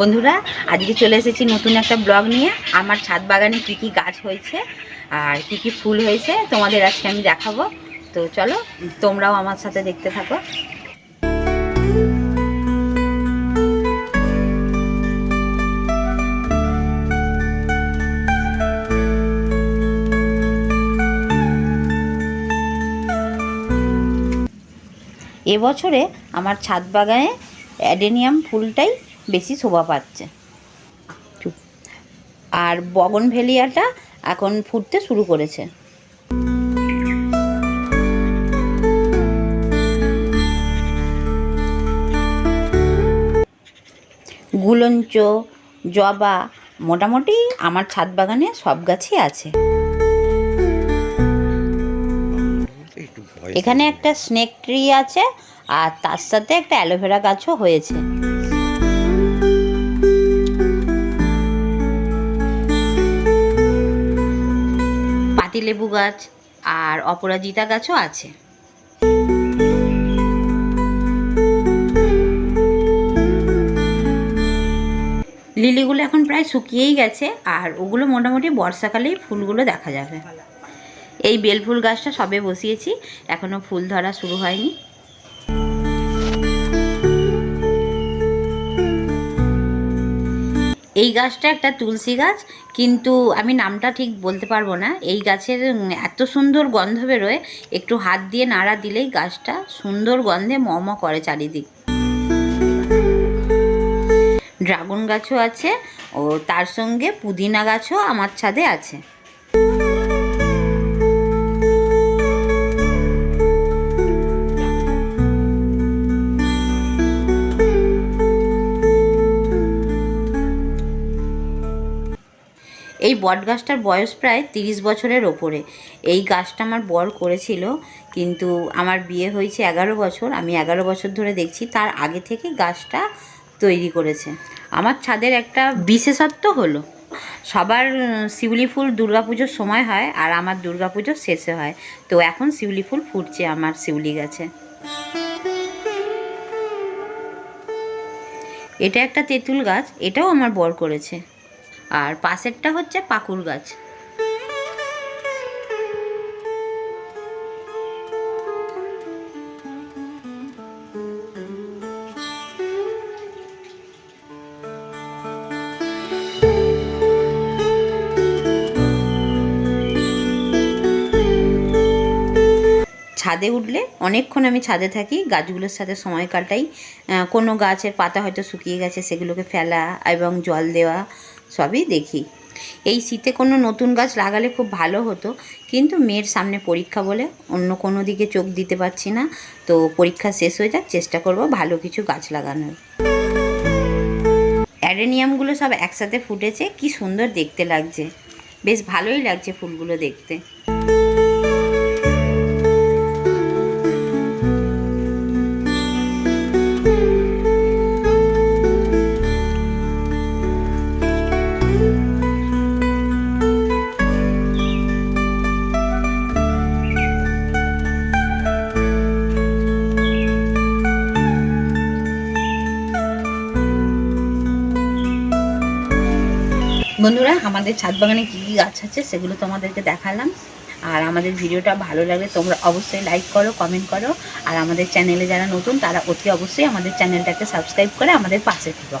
বন্ধুরা, আজকে চলে এসেছি নতুন একটা ব্লগ নিয়ে। আমার ছাদ বাগানে কি কি গাছ হয়েছে আর কি কি ফুল হয়েছে তোমাদের আজকে আমি দেখাবো। তো চলো, তোমরাও আমার সাথে দেখতে থাকো। এবছরে আমার ছাদ বাগানে অ্যাডেনিয়াম ফুলটাই বেশি শোভা পাচ্ছে। আর বগনভেলিয়াটা এখন ফুটতে শুরু করেছে। গুলঞ্চ, জবা, মোটামুটি আমার ছাদ বাগানে সব গাছই আছে। এখানে একটা স্নেক ট্রি আছে, আর তার সাথে একটা অ্যালোভেরা গাছও হয়েছে। পাতিলেবু গাছ আর অপরাজিতা গাছও আছে। লিলিগুলো এখন প্রায় শুকিয়েই গেছে আর ওগুলো মোটামুটি বর্ষাকালেই ফুলগুলো দেখা যাবে। এই বেলফুল গাছটা সবে বসিয়েছি, এখনও ফুল ধরা শুরু হয়নি। এই গাছটা একটা তুলসী গাছ, কিন্তু আমি নামটা ঠিক বলতে পারব না। এই গাছের এত সুন্দর গন্ধ বেরোয়, একটু হাত দিয়ে নাড়া দিলেই গাছটা সুন্দর গন্ধে মম করে চারিদিক। ড্রাগন গাছও আছে, ও তার সঙ্গে পুদিনা গাছও আমার ছাদে আছে। এই বট গাছটার বয়স প্রায় তিরিশ বছরের ওপরে। এই গাছটা আমার বর করেছিল, কিন্তু আমার বিয়ে হয়েছে এগারো বছর। আমি এগারো বছর ধরে দেখছি তার আগে থেকে গাছটা তৈরি করেছে। আমার ছাদের একটা বিশেষত্ব হলো, সবার শিউলি ফুল দুর্গাপুজোর সময় হয় আর আমার দুর্গাপুজোর শেষে হয়। তো এখন শিউলি ফুল ফুটছে আমার শিউলি গাছে। এটা একটা তেঁতুল গাছ, এটাও আমার বর করেছে। আর পাশেরটা হচ্ছে পাকুর গাছ। ছাদে উঠলে অনেকক্ষণ আমি ছাদে থাকি, গাছগুলোর সাথে সময় কাটাই। কোনো গাছের পাতা হয়তো শুকিয়ে গেছে, সেগুলোকে ফেলা এবং জল দেওয়া সবই দেখি। এই শীতে কোনো নতুন গাছ লাগালে খুব ভালো হতো, কিন্তু মেয়ের সামনে পরীক্ষা বলে অন্য কোনো দিকে চোখ দিতে পারছি না, তো পরীক্ষা শেষ হয়ে যাক, চেষ্টা করব ভালো কিছু গাছ লাগানোর। অ্যাডেনিয়ামগুলো সব একসাথে ফুটেছে, কি সুন্দর দেখতে লাগছে। বেশ ভালোই লাগছে ফুলগুলো দেখতে। বন্ধুরা, আমাদের ছাদ বাগানে কী কী গাছ আছে সেগুলো তোমাদেরকে দেখালাম। আর আমাদের ভিডিওটা ভালো লাগলে তোমরা অবশ্যই লাইক করো কমেন্ট করো। আর আমাদের চ্যানেলে যারা নতুন, তারা অতি অবশ্যই আমাদের চ্যানেলটাকে সাবস্ক্রাইব করে আমাদের পাশে থেকো।